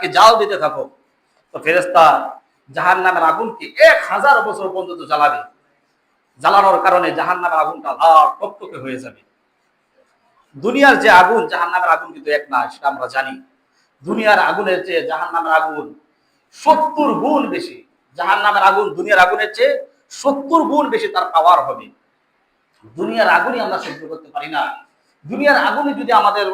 তাকে জাল দিতে থাকো। তো ফেরেস্তা জাহান নামের আগুনকে এক হাজার বছর পর্যন্ত জ্বালাবে। জ্বালানোর কারণে জাহান নামের আগুনটা লাল টকটকে হয়ে যাবে। দুনিয়ার যে আগুন জাহান নামের আগুন কিন্তু এক না, সেটা আমরা জানি। দুনিয়ার আগুনের চেয়ে জাহান নামের আগুন সত্তর গুণ বেশি। জাহান নামের আগুন দুনিয়ার আগুনের চেয়ে সত্তর গুণ বেশি তার পাওয়ার হবে। দুনিয়ার আগুনই আমরা সহ্য করতে পারি না। দুনিয়ার আগুনে যদি আমাদের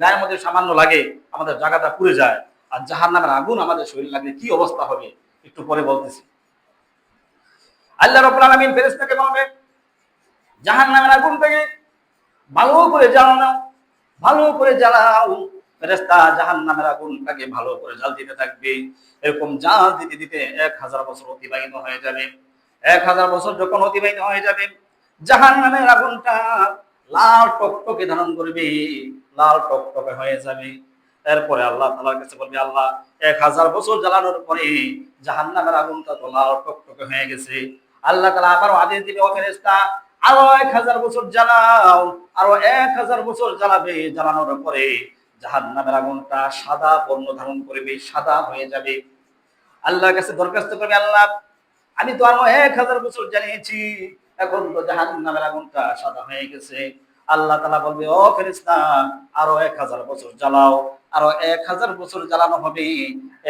গায়ের মধ্যে সামান্য লাগে, আমাদের জায়গাটা পুড়ে যায়। আর জাহান নামের আগুন আমাদের শরীর লাগলে কি অবস্থা হবে? একটু পরে বলতেছি। আল্লাহ রব্বুল আলামিন ফেরেশতাকে বলবে জাহান আগুন থেকে ভালো করে জ্বালানো ভালো করে জ্বালাও। ফেরেস্তা জাহান আগুনটাকে ভালো করে জাল দিতে থাকবে। এরকম জাল দিতে দিতে এক হাজার বছর অতিবাহিত হয়ে যাবে। এক হাজার বছর যখন অতিবাহিত হয়ে যাবে জাহান নামের আগুনটা লাল টকটকে ধারণ করবে, লাল টকটকে হয়ে যাবে। এরপরে আল্লাহ তালার কাছে বলবে, আল্লাহ, এক হাজার বছর জ্বালানোর পরে জাহান নামের আগুনটা তো লাল টকটকে হয়ে গেছে। আল্লাহ তালা আবারও আদেশ দিবে, ও আরও এক হাজার বছর জ্বালাও, আরও এক হাজার বছর জ্বালাবে জ্বালানোর পরে জাহান নামের আগুনটা সাদা বর্ণ ধারণ করবে, সাদা হয়ে যাবে। আল্লাহর কাছে দরখাস্ত করবে, আল্লাহ, আমি তো আরও এক হাজার বছর জ্বালিয়েছি, এখন তো জাহান নামের আগুনটা সাদা হয়ে গেছে। আল্লাহ তালা বলবে, ও ফেরিস্তা আরও এক হাজার বছর জ্বালাও আরও এক হাজার বছর জ্বালানো হবে।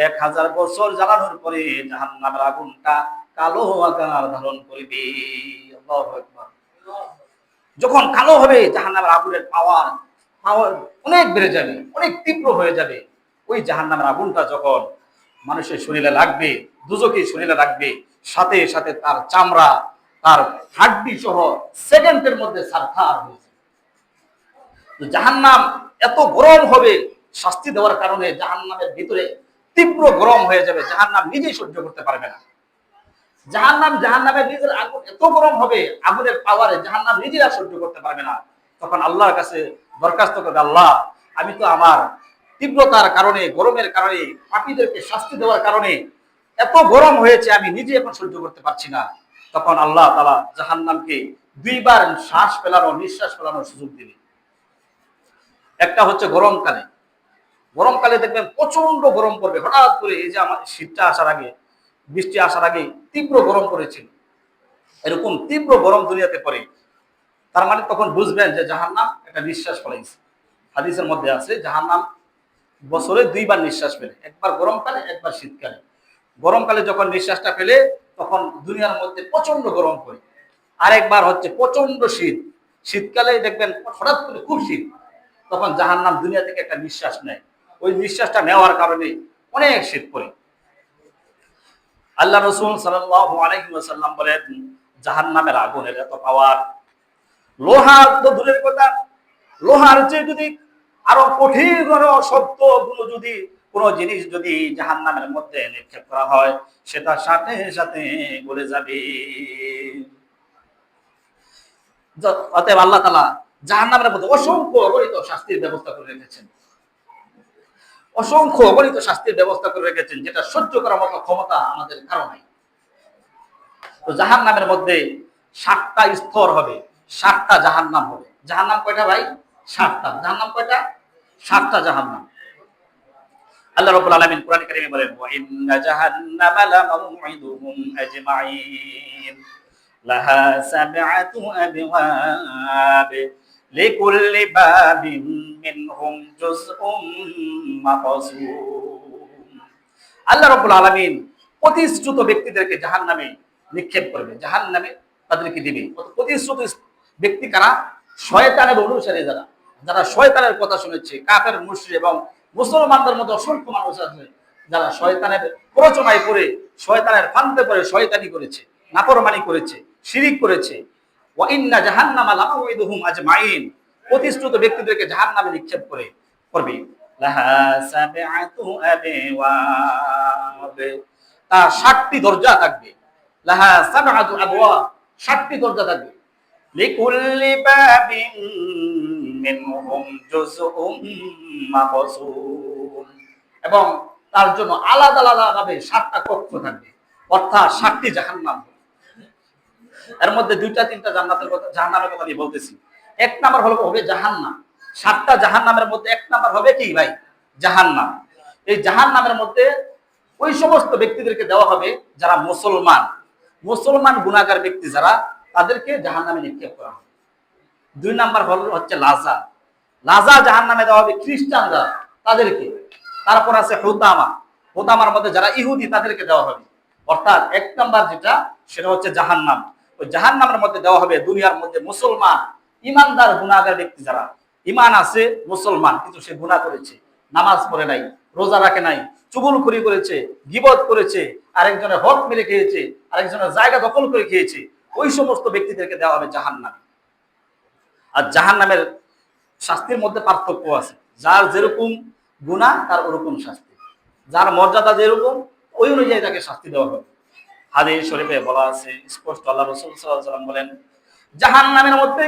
এক হাজার বছর জ্বালানোর পরে জাহান নামের আগুনটা কালো আকার ধারণ করবে। যখন কালো হবে, জাহান্নামের আগুনের পাওয়ার পাওয়ার অনেক বেড়ে যাবে, অনেক তীব্র হয়ে যাবে। ওই জাহান্নামের আগুনটা যখন মানুষের শরীরে লাগবে, দুজকে শরীরে লাগবে, সাথে সাথে তার চামড়া, তার হাড্ডি সহ সেকেন্ডের মধ্যে সারখার হয়ে যাবে। জাহান্নাম এত গরম হবে শাস্তি দেওয়ার কারণে জাহান্নামের ভিতরে তীব্র গরম হয়ে যাবে, জাহান্নাম নিজেই সহ্য করতে পারবে না। জাহান্নাম জাহান্নামের নিজের আগুন এত গরম হবে, আগুনের পাওয়ারে জাহান্নাম নিজেরা সহ্য করতে পারবে না। তখন আল্লাহর কাছে দরখাস্ত করবে, আল্লাহ, আমি তো আমার তীব্রতার কারণে, গরমের কারণে, পাপীদেরকে শাস্তি দেওয়ার কারণে এত গরম হয়েছে, আমি নিজে এখন সহ্য করতে পারছি না। তখন আল্লাহ তালা জাহান্নামকে দুইবার শ্বাস ফেলানো নিঃশ্বাস ফেলানোর সুযোগ দিবে একটা হচ্ছে গরমকালে। গরমকালে দেখবেন প্রচণ্ড গরম পড়বে। হঠাৎ করে এই যে আমার শীতটা আসার আগে, বৃষ্টি আসার আগে তীব্র গরম পড়েছিল এরকম তীব্র গরম দুনিয়াতে পড়ে। তার মানে তখন বুঝবেন যে জাহান্নাম একটা নিঃশ্বাস ফলাইছে হাদিসের মধ্যে আছে, জাহান্নাম বছরে দুইবার নিঃশ্বাস ফেলে। একবার গরমকালে, একবার শীতকালে। গরমকালে যখন নিঃশ্বাসটা ফেলে, তখন দুনিয়ার মধ্যে প্রচণ্ড গরম পড়ে। আরেকবার হচ্ছে প্রচণ্ড শীত। শীতকালে দেখবেন হঠাৎ করে খুব শীত। তখন জাহান্নাম দুনিয়া থেকে একটা নিঃশ্বাস নেয়। ওই নিঃশ্বাসটা নেওয়ার কারণে অনেক শীত পড়ে। আল্লাহ রসুল ওয়াসাল্লাম বলেন, জাহান্নামের আগুনের এত পাওয়ার। লোহার তো দূরের কথা, লোহার যে যদি আরও কঠিন শব্দগুলো যদি কোনো জিনিস যদি জাহান্নামের মধ্যে নিক্ষেপ করা হয়, সেটা সাথে সাথে গলে যাবে। অতএব আল্লাহ তালা জাহান্নামের মধ্যে অসংখ্য অগণিত শাস্তির ব্যবস্থা করে রেখেছেন। অসংখ্য অগণিত শাস্তির ব্যবস্থা করে রেখেছেন, যেটা সহ্য করার মতো ক্ষমতা আমাদের কারও নাই। তো জাহান নামের মধ্যে সাতটা স্তর হবে, সাতটা জাহান নাম হবে। জাহান নাম কয়টা ভাই? সাতটা। জাহান নাম কয়টা? সাতটা জাহান নাম আল্লাহ রাব্বুল আলামিন কোরআন কারীমে বলেন, ওয়া ইন্না জাহান্নামা লামাউইদুহুম আজমাইন। লাহা সাবআতু আবওয়াব। লিকুল্লি বাবিন মিনহুম জুজউম মাকসুম। আল্লাহ রাব্বুল আলামিন প্রতিশ্রুত ব্যক্তিদেরকে জাহান্নামে নিক্ষেপ করবে। জাহান্নামে তাদেরকে দিবে। প্রতিশ্রুত ব্যক্তি কারা? শয়তানের অনুসারী যারা। যারা শয়তানের কথা শুনেছে, কাফের, মুশরিক এবং মুসলমানদের মধ্যে অসংখ্য মানুষ আছে, যারা শয়তানের প্ররোচনায় করে শয়তানের ফান্দে পড়ে, শয়তানি করেছে, নাফরমানি করেছে, শিরিক করেছে জাহান্নামা লামাউইদুহুম আজমাইন প্রতিশ্রুত ব্যক্তিদেরকে জাহান্নামে নিক্ষেপ করে করবে। লাহা আবওয়াব। তার দরজা থাকবে। লাহা আবওয়াব। দরজা থাকবে। লিকুল্লি বাবিন মিনহুম মাকসুম এবং তার জন্য আলাদা আলাদা ভাবে সাতটা কক্ষ থাকবে। অর্থাৎ সাতটি জাহান্নাম। এর মধ্যে দুইটা, তিনটা জান্নাতের কথা জাহান্নামের কথা আমি বলতেছি। এক নাম্বার হলো হবে জাহান্নাম। সাতটা জাহান্নামের মধ্যে এক নাম্বার হবে কি ভাই? জাহান্নাম। এই জাহান নামের মধ্যে ওই সমস্ত ব্যক্তিদেরকে দেওয়া হবে যারা মুসলমান। মুসলমান গুণাগার ব্যক্তি যারা, তাদেরকে জাহান নামে নিক্ষেপ করা হবে। দুই নাম্বার হল হচ্ছে লাজা। লাজা জাহান নামে দেওয়া হবে খ্রিস্টান খ্রিস্টানরা তাদেরকে। তারপর আছে হুতামা। হুতামার মধ্যে যারা ইহুদি, তাদেরকে দেওয়া হবে। অর্থাৎ এক নাম্বার যেটা, সেটা হচ্ছে জাহান নাম ওই জাহান নামের মধ্যে দেওয়া হবে, দুনিয়ার মধ্যে মুসলমান, ইমানদার গুণাগার ব্যক্তি যারা। ইমান আছে, মুসলমান, কিন্তু সে গুণা করেছে। নামাজ পড়ে নাই, রোজা রাখে নাই চুগুল খুরি করেছে, গিবত করেছে, আরেকজনের হক মেরে খেয়েছে, আরেকজনের জায়গা দখল করে খেয়েছে, ওই সমস্ত ব্যক্তিদেরকে দেওয়া হবে জাহান নাম আর জাহান নামের শাস্তির মধ্যে পার্থক্য আছে। যার যেরকম গুণা তার ওরকম শাস্তি। যার মর্যাদা যেরকম, ওই অনুযায়ী তাকে শাস্তি দেওয়া হবে। হাদিস শরীফে বলা আছে, স্পষ্ট আল্লাহ রসুল সাল্লাম বলেন জাহান নামের মধ্যে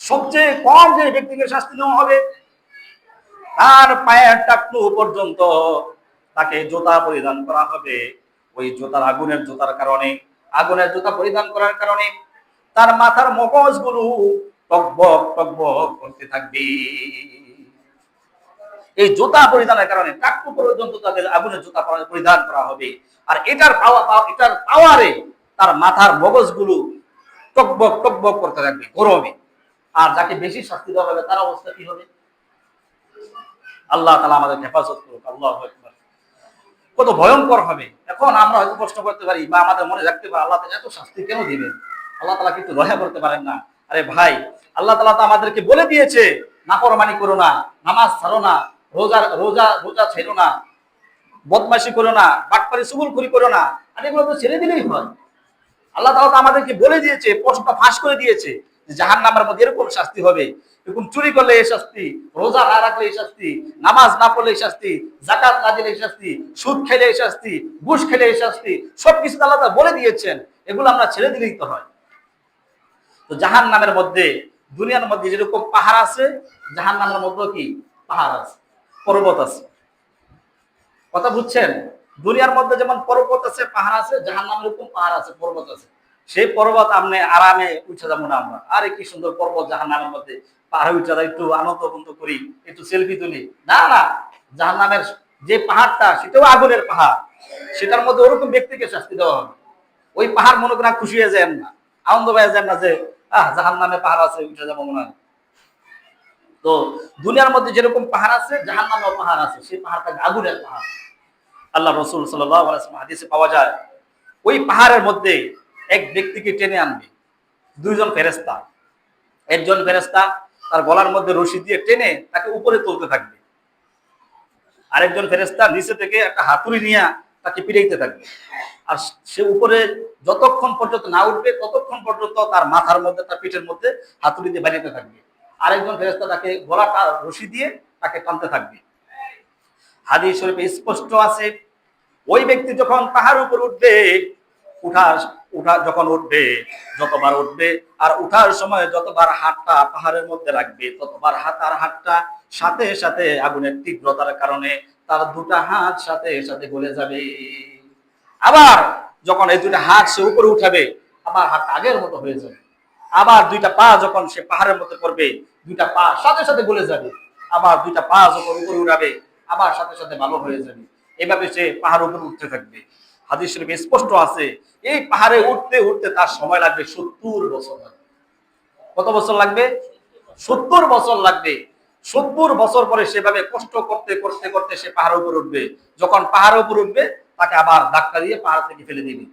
সবচেয়ে কম যে ব্যক্তিকে শাস্তি দেওয়া হবে, তার পায়ের টাকলু পর্যন্ত তাকে জুতা পরিধান করা হবে। ওই জুতার আগুনের জুতার কারণে, আগুনের জুতা পরিধান করার কারণে তার মাথার মগজগুলো টকবক টকবক করতে থাকবে। এই জুতা পরিধানের কারণে টাকটু পর্যন্ত তাদের আগুনের জুতা পরিধান করা হবে। আর এটার পাওয়া এটার পাওয়ারে তার মাথার মগজগুলো টকবক টকবক করতে থাকবে, গরমে। আর যাকে বেশি শাস্তি দেওয়া হবে, তার অবস্থা কি হবে? আল্লাহ তালা আমাদের হেফাজত করুক, আল্লাহ কত ভয়ঙ্কর হবে। এখন আমরা হয়তো প্রশ্ন করতে পারি, বা আমাদের মনে রাখতে পারি, আল্লাহ এত শাস্তি কেন দিবেন? আল্লাহ তালা কিন্তু দয়া করতে পারেন না। আরে ভাই, আল্লাহ তালা তো আমাদেরকে বলে দিয়েছে না নাফরমানি করো না, নামাজ ছাড়ো না। রোজা রোজা রোজা ছেড়ো না, বদমাশি করো না, বাটপারি সুগুল করি করো না, আর এগুলো তো ছেড়ে দিলেই হয়। আল্লাহ তালা তো আমাদেরকে বলে দিয়েছে, প্রশ্নটা ফাঁস করে দিয়েছে, যে জাহান নামের মধ্যে এরকম শাস্তি হবে। এরকম চুরি করলে এই শাস্তি, রোজা না রাখলে এই শাস্তি, নামাজ না পড়লে এই শাস্তি জাকাত না দিলে এই শাস্তি, সুদ খেলে এই শাস্তি, ঘুষ খেলে এই শাস্তি, সবকিছু আল্লাহ তাআলা বলে দিয়েছেন, এগুলো আমরা ছেড়ে দিলেই তো হয়। তো জাহান নামের মধ্যে, দুনিয়ার মধ্যে যেরকম পাহাড় আছে জাহান নামের মধ্যে কি? পাহাড় আছে। পর্বত আছে। কথা বুঝছেন? দুনিয়ার মধ্যে যেমন পর্বত আছে, পাহাড় আছে জাহান নামের এরকম পাহাড় আছে, পর্বত আছে। সেই পর্বত আপনি আরামে উঠে যাব না আমরা। আরে কি সুন্দর পর্বত জাহান নামের মধ্যে। পাহাড়ে উঠে যাই, একটু আনন্দ বন্ধ করি, একটু সেলফি তুলি। না না জাহান নামের যে পাহাড়টা, সেটাও আগুনের পাহাড়। সেটার মধ্যে ওরকম ব্যক্তিকে শাস্তি দেওয়া হবে। ওই পাহাড় মনে করেন খুশি হয়ে যায় না। আনন্দ হয়ে যায় না যে, আহ জাহান নামে পাহাড় আছে, উঠে যাব মনে হয়। তো দুনিয়ার মধ্যে যেরকম পাহাড় আছে জাহান নামেও পাহাড় আছে, সেই পাহাড়টা আগুনের পাহাড়। আল্লাহ রসুল সাল্লাম পাওয়া যায়, ওই পাহাড়ের মধ্যে এক ব্যক্তিকে টেনে আনবে, দুইজন ফেরেস্তা একজন ফেরেস্তা তার গলার মধ্যে রশি দিয়ে টেনে তাকে উপরে তুলতে থাকবে। আরেকজন ফেরেস্তা নিচে থেকে একটা হাতুড়ি নিয়ে তাকে পিড়াইতে থাকবে। আর সে উপরে যতক্ষণ পর্যন্ত না উঠবে, ততক্ষণ পর্যন্ত তার মাথার মধ্যে, তার পিঠের মধ্যে হাতুড়ি দিয়ে বাড়িতে থাকবে। আরেকজন ফেরেস্তা তাকে গলাটা রশি দিয়ে তাকে টানতে থাকবে। হাদিস শরীফে স্পষ্ট আছে, ওই ব্যক্তি যখন পাহাড় উপর উঠবে, উঠার, উঠা যখন উঠবে, যতবার উঠবে আর উঠার সময় যতবার হাতটা পাহাড়ের মধ্যে রাখবে, ততবার হাত আর হাতটা সাথে সাথে আগুনের তীব্রতার কারণে তার দুটা হাত সাথে সাথে গলে যাবে। আবার যখন এই দুটা হাত সে উপরে উঠাবে, আবার হাত আগের মতো হয়ে যাবে। আবার দুইটা পা যখন সে পাহাড়ের মধ্যে করবে দুইটা পা সাথে সাথে গলে যাবে। আবার দুইটা পা যখন উপরে উড়াবে, আবার সাথে সাথে ভালো হয়ে যাবে। এভাবে সে পাহাড় উপরে উঠতে থাকবে। হাদিস শরীফে স্পষ্ট আছে, এই পাহাড়ে উঠতে উঠতে তার সময় লাগবে সত্তর বছর কত বছর লাগবে? সত্তর বছর লাগবে। সত্তর বছর পরে সেভাবে কষ্ট করতে করতে করতে সে পাহাড়ের উপর উঠবে। যখন পাহাড়ের উপর উঠবে, তাকে আবার ধাক্কা দিয়ে পাহাড় থেকে ফেলে দিবে।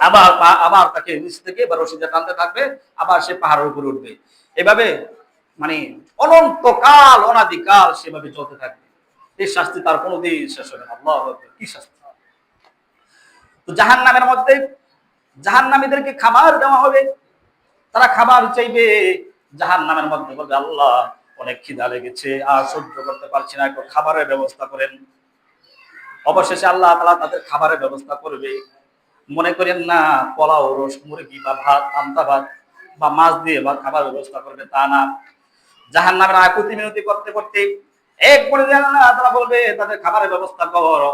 আবার আবার তাকে নিচ থেকে বা রশিদে টানতে থাকবে, আবার সে পাহাড়ের উপর উঠবে। এভাবে মানে অনন্তকাল, অনাদিকাল সেভাবে চলতে থাকবে। এই শাস্তি তার কোনোদিন শেষ হবে না। কি শাস্তি? তো জাহান নামের মধ্যে জাহান নামীদেরকে খাবার দেওয়া হবে। তারা খাবার চাইবে জাহান নামের মধ্যে বলবে, আল্লাহ, অনেক খিদা লেগেছে, আর সহ্য করতে পারছি না খাবারের ব্যবস্থা করেন। অবশেষে আল্লাহ তালা তাদের খাবারের ব্যবস্থা করবে। মনে করেন না, পোলাও, রস, মুরগি বা ভাত আমতা ভাত বা মাছ দিয়ে বা খাবার ব্যবস্থা করবে, তা না। জাহান নামের আকুতি মিনতি করতে করতে এক করে তারা বলবে, তাদের খাবারের ব্যবস্থা করো,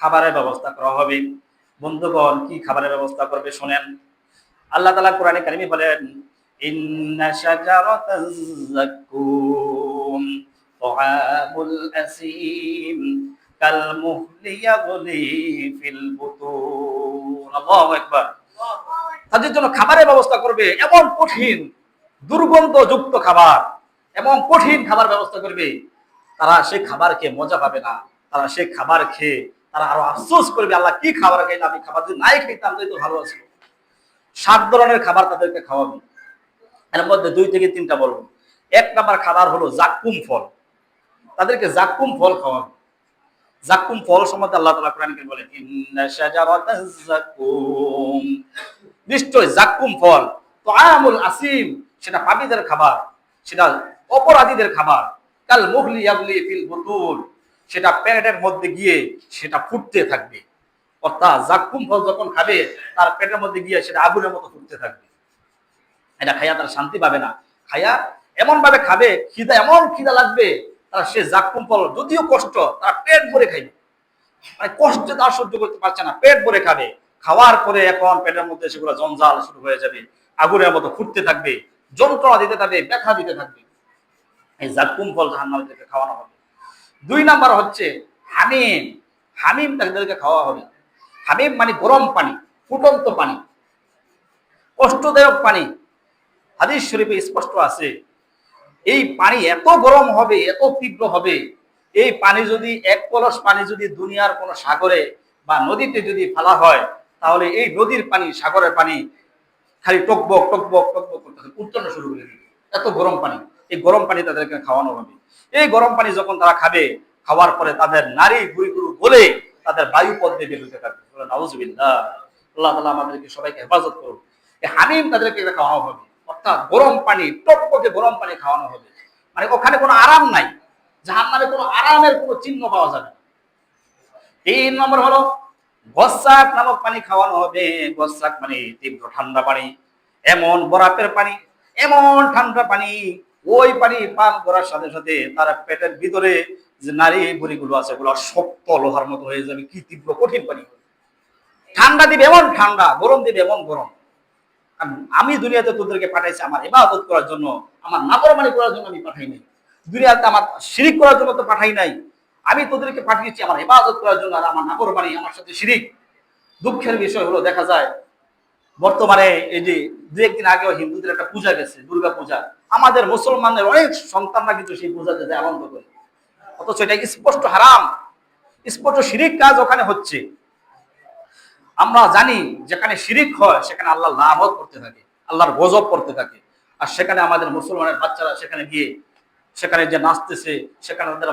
খাবারের ব্যবস্থা করা হবে। বন্ধুগণ, কি খাবারের ব্যবস্থা করবে শোনেন। আল্লাহ তালা কোরআনে কারিমি বলেন কাল মুহলি ইয়াগলি ফিল বুতুন। তাদের জন্য খাবারের ব্যবস্থা করবে এমন কঠিন, দুর্গন্ধযুক্ত খাবার, এমন কঠিন খাবার ব্যবস্থা করবে, তারা সেই খাবার খেয়ে মজা পাবে না। তারা সেই খাবার খেয়ে, তারা আরও আফসোস করবে, আল্লাহ কি খাবার খাইলে আমি খাবার যদি নাই খাইতাম তাই তো ভালো আছে। সাত ধরনের খাবার তাদেরকে খাওয়াবো। এর মধ্যে দুই থেকে তিনটা বলব। এক নাম্বার খাবার হলো জাক্কুম ফল। তাদেরকে জাক্কুম ফল খাওয়াবো। জাক্কুম ফল সম্বন্ধে আল্লাহ তালা কোরআন কারিমে বলেন নিশ্চয় জাক্কুম ফল তো আমুল আসিম, সেটা পাপীদের খাবার, সেটা অপরাধীদের খাবার। কাল মুহলি ইয়াবলি ফিল বুতুল সেটা পেটের মধ্যে গিয়ে সেটা ফুটতে থাকবে। অর্থাৎ জাকুম ফল যখন খাবে, তার পেটের মধ্যে গিয়ে সেটা আগুনের মতো ফুটতে থাকবে। এটা খাইয়া তারা শান্তি পাবে না। খাইয়া এমন ভাবে খাবে, খিদা, এমন খিদা লাগবে তারা সে জাক্কুম ফল যদিও কষ্ট, তারা পেট ভরে খাইবে মানে কষ্টে তারা সহ্য করতে পারছে না, পেট ভরে খাবে। খাওয়ার পরে এখন পেটের মধ্যে সেগুলো জঞ্জাল শুরু হয়ে যাবে, আগুনের মতো ফুটতে থাকবে, যন্ত্রণা দিতে থাকবে, ব্যথা দিতে থাকবে। এই জাক্কুম ফল জাহান্নামীদেরকে খাওয়ানো হবে। দুই নাম্বার হচ্ছে হামিম। হামিম তাদেরকে খাওয়া হবে। হামিম মানে গরম পানি, ফুটন্ত পানি, কষ্টদায়ক পানি। হাদিস শরীফে স্পষ্ট আছে এই পানি এত গরম হবে এত তীব্র হবে এই পানি যদি এক কলস পানি যদি দুনিয়ার কোনো সাগরে বা নদীতে যদি ফেলা হয় তাহলে এই নদীর পানি সাগরের পানি খালি টকবক টকবক টকবক করতে থাকে, উত্তন্ন শুরু করে দিবে। এত গরম পানি এই গরম পানি তাদেরকে খাওয়ানো হবে। এই গরম পানি যখন তারা খাবে খাওয়ার পরে তাদের নারী গুড়িগুলো বলে তাদের বায়ু পথ দিয়ে বেরোতে থাকবে বলে নাউজুবিল্লাহ আল্লাহ আমাদেরকে সবাইকে হেফাজত করুন হামিম তাদেরকে খাওয়ানো হবে। অর্থাৎ গরম পানি টকটকে গরম পানি খাওয়ানো হবে। মানে ওখানে কোনো আরাম নাই। জাহান নামে কোনো আরামের কোনো চিহ্ন পাওয়া যাবে তিন নম্বর হলো গসাক নামক পানি খাওয়ানো হবে। গসাক মানে তীব্র ঠান্ডা পানি, এমন বরফের পানি, এমন ঠান্ডা পানি। ওই পানি পান করার সাথে সাথে তার পেটের ভিতরে যে নারী বুড়িগুলো আছে, ওগুলো শক্ত লোহার মতো হয়ে যাবে। কি তীব্র কঠিন পানি। ঠান্ডা দিবে এমন ঠান্ডা, গরম দিবে এমন গরম। আমি দুনিয়াতে তোদেরকে পাঠাইছি আমার ইবাদত করার জন্য, আমার নাফরমানি করার জন্য আমি পাঠাই নাই। দুনিয়াতে আমার শিরিক করার জন্য তো পাঠাই নাই। আমি তোদেরকে পাঠিয়েছি আমার ইবাদত করার জন্য আর আমার নাফরমানি, আমার সাথে শিরিক। দুঃখের বিষয় হলো, দেখা যায়, বর্তমানে এই যে দু একদিন আগেও হিন্দুদের একটা পূজা গেছে, দুর্গা পূজা। আমাদের মুসলমানদের অনেক সন্তানরা কিন্তু সেই পূজাতে যায়, আনন্দ করে। অথচ এটা স্পষ্ট হারাম? স্পষ্ট শিরিক কাজ ওখানে হচ্ছে। আমরা জানি যেখানে শিরিক হয়, সেখানে আল্লাহ লাভত করতে থাকে, আল্লাহর গজব করতে থাকে। আর সেখানে আমাদের মুসলমানের বাচ্চারা সেখানে গিয়ে, সেখানে যে নাচতেছে, সেখানে তাদের